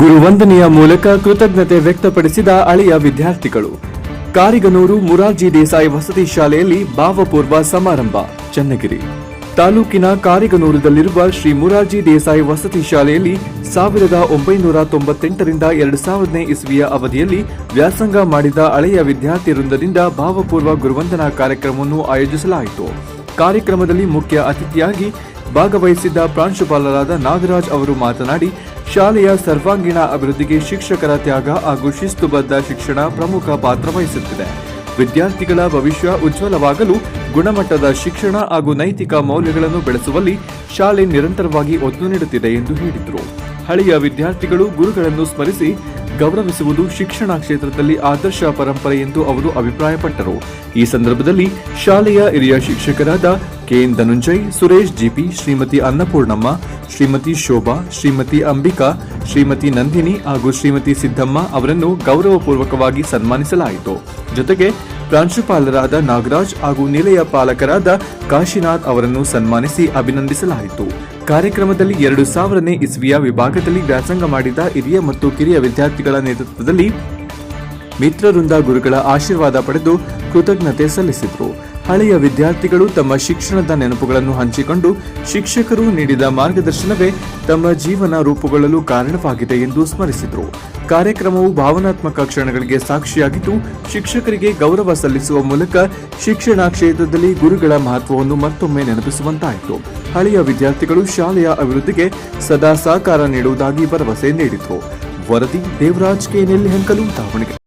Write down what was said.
ಗುರುವಂದನೆಯ ಮೂಲಕ ಕೃತಜ್ಞತೆ ವ್ಯಕ್ತಪಡಿಸಿದ ಅಳಿಯ ವಿದ್ಯಾರ್ಥಿಗಳು. ಕಾರಿಗನೂರು ಮುರಾರ್ಜಿ ದೇಸಾಯಿ ವಸತಿ ಶಾಲೆಯಲ್ಲಿ ಭಾವಪೂರ್ವ ಸಮಾರಂಭ, ಚನ್ನಗಿರಿ. ತಾಲೂಕಿನ ಕಾರಿಗನೂರದಲ್ಲಿರುವ ಶ್ರೀ ಮುರಾರ್ಜಿ ದೇಸಾಯಿ ವಸತಿ ಶಾಲೆಯಲ್ಲಿ ಸಾವಿರದ ಒಂಬೈನೂರ ತೊಂಬತ್ತೆಂಟರಿಂದ ಎರಡು ಸಾವಿರದನೇ ಇಸ್ವಿಯ ಅವಧಿಯಲ್ಲಿ ವ್ಯಾಸಂಗ ಮಾಡಿದ ಅಳೆಯ ವಿದ್ಯಾರ್ಥಿ ವೃಂದದಿಂದ ಭಾವಪೂರ್ವ ಗುರುವಂದನಾ ಕಾರ್ಯಕ್ರಮವನ್ನು ಆಯೋಜಿಸಲಾಯಿತು. ಕಾರ್ಯಕ್ರಮದಲ್ಲಿ ಮುಖ್ಯ ಅತಿಥಿಯಾಗಿ ಭಾಗವಹಿಸಿದ್ದ ಪ್ರಾಂಶುಪಾಲರಾದ ನಾಗರಾಜ್ ಅವರು ಮಾತನಾಡಿ, ಶಾಲೆಯ ಸರ್ವಾಂಗೀಣ ಅಭಿವೃದ್ಧಿಗೆ ಶಿಕ್ಷಕರ ತ್ಯಾಗ ಹಾಗೂ ಶಿಸ್ತುಬದ್ಧ ಶಿಕ್ಷಣ ಪ್ರಮುಖ ಪಾತ್ರ ವಹಿಸುತ್ತಿದೆ. ವಿದ್ಯಾರ್ಥಿಗಳ ಭವಿಷ್ಯ ಉಜ್ವಲವಾಗಲು ಗುಣಮಟ್ಟದ ಶಿಕ್ಷಣ ಹಾಗೂ ನೈತಿಕ ಮೌಲ್ಯಗಳನ್ನು ಬೆಳೆಸುವಲ್ಲಿ ಶಾಲೆ ನಿರಂತರವಾಗಿ ಒತ್ತು ನೀಡುತ್ತಿದೆ ಎಂದು ಹೇಳಿದರು. ಹಳೆಯ ವಿದ್ಯಾರ್ಥಿಗಳು ಗುರುಗಳನ್ನು ಸ್ಮರಿಸಿ ಗೌರವಿಸುವುದು ಶಿಕ್ಷಣ ಕ್ಷೇತ್ರದಲ್ಲಿ ಆದರ್ಶ ಪರಂಪರೆ ಎಂದು ಅವರು ಅಭಿಪ್ರಾಯಪಟ್ಟರು. ಈ ಸಂದರ್ಭದಲ್ಲಿ ಶಾಲೆಯ ಹಿರಿಯ ಶಿಕ್ಷಕರಾದ K N Dhananjay, Suresh, G P Shrimati Annapurnamma, Shrimati Shobha, Shrimati Ambika, Shrimati Nandini ಹಾಗೂ ಶ್ರೀಮತಿ ಸಿದ್ದಮ್ಮ ಅವರನ್ನು ಗೌರವಪೂರ್ವಕವಾಗಿ ಸನ್ಮಾನಿಸಲಾಯಿತು. ಜೊತೆಗೆ ಪ್ರಾಂಶುಪಾಲರಾದ ನಾಗರಾಜ್ ಹಾಗೂ ನಿಲಯ ಪಾಲಕರಾದ ಕಾಶಿನಾಥ್ ಅವರನ್ನು ಸನ್ಮಾನಿಸಿ ಅಭಿನಂದಿಸಲಾಯಿತು. ಕಾರ್ಯಕ್ರಮದಲ್ಲಿ ಎರಡು ಸಾವಿರನೇ ಇಸ್ವಿಯ ವಿಭಾಗದಲ್ಲಿ ವ್ಯಾಸಂಗ ಮಾಡಿದ ಹಿರಿಯ ಮತ್ತು ಕಿರಿಯ ವಿದ್ಯಾರ್ಥಿಗಳ ನೇತೃತ್ವದಲ್ಲಿ ಮಿತ್ರವೃಂದ ಗುರುಗಳ ಆಶೀರ್ವಾದ ಪಡೆದು ಕೃತಜ್ಞತೆ ಸಲ್ಲಿಸಿದರು. ಹಳೆಯ ವಿದ್ಯಾರ್ಥಿಗಳು ತಮ್ಮ ಶಿಕ್ಷಣದ ನೆನಪುಗಳನ್ನು ಹಂಚಿಕೊಂಡು ಶಿಕ್ಷಕರು ನೀಡಿದ ಮಾರ್ಗದರ್ಶನವೇ ತಮ್ಮ ಜೀವನ ರೂಪುಗೊಳ್ಳಲು ಕಾರಣವಾಗಿದೆ ಎಂದು ಸ್ಮರಿಸಿದರು. ಕಾರ್ಯಕ್ರಮವು ಭಾವನಾತ್ಮಕ ಕ್ಷಣಗಳಿಗೆ ಸಾಕ್ಷಿಯಾಗಿದ್ದು, ಶಿಕ್ಷಕರಿಗೆ ಗೌರವ ಸಲ್ಲಿಸುವ ಮೂಲಕ ಶಿಕ್ಷಣ ಕ್ಷೇತ್ರದಲ್ಲಿ ಗುರುಗಳ ಮಹತ್ವವನ್ನು ಮತ್ತೊಮ್ಮೆ ನೆನಪಿಸುವಂತಾಯಿತು. ಹಳೆಯ ವಿದ್ಯಾರ್ಥಿಗಳು ಶಾಲೆಯ ಅಭಿವೃದ್ಧಿಗೆ ಸದಾ ಸಹಕಾರ ನೀಡುವುದಾಗಿ ಭರವಸೆ ನೀಡಿದರು ವರದಿ ದೇವರಾಜ್ ಕೆ. ನೆಲ್ಲಿಹಂಕಲು ದಾವಣಗೆರೆ.